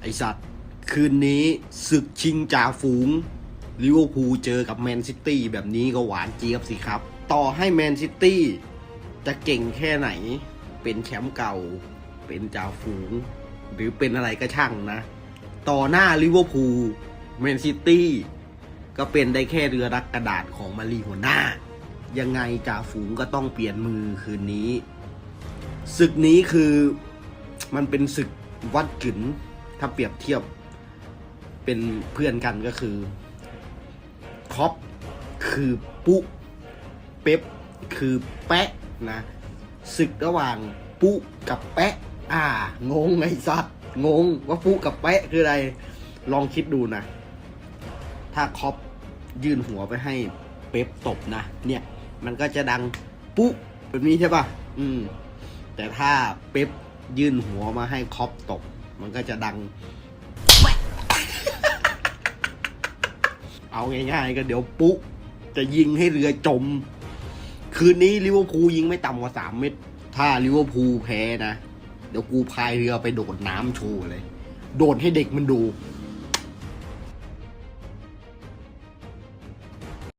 ไอสัตว์ คืนนี้ศึกชิงจ่าฝูงลิเวอร์พูลเจอกับแมนซิตี้แบบนี้ก็หวานเจี๊ยบสิครับ ต่อให้แมนซิตี้จะเก่งแค่ไหน เป็นแชมป์เก่า เป็นจ่าฝูง หรือเป็นอะไรก็ช่างนะ ต่อหน้าลิเวอร์พูลแมนซิตี้ก็เป็นได้แค่เรือรักกระดาษของมารีหัวหน้า ยังไงจ่าฝูงก็ต้องเปลี่ยนมือคืนนี้ ศึกนี้คือมันเป็นศึกวัดกึน ถ้าเปรียบเทียบเป็นเพื่อนกันก็คือคอปคือปุ๊เป๊ปคือแปะนะศึกระหว่างปุ๊กับแปะ อ่า งงไอ้สัตว์งงว่าปุ๊กับแปะคืออะไร ลองคิดดูนะ ถ้าคอปยื่นหัวไปให้เป๊ปตบนะ เนี่ย มันก็จะดังปุ๊แบบนี้ใช่ป่ะ อืม แต่ถ้าเป๊ปยื่นหัวมาให้คอปตบ มันก็จะดัง เอาง่ายๆก็เดี๋ยวปุ๊จะยิงให้เรือจม คืนนี้ลิเวอร์พูลยิงไม่ต่ำกว่าสามเม็ดถ้าลิเวอร์พูลแพ้นะ เดี๋ยวกูพายเรือไปโดดน้ำโชว์เลย โดดให้เด็กมันดู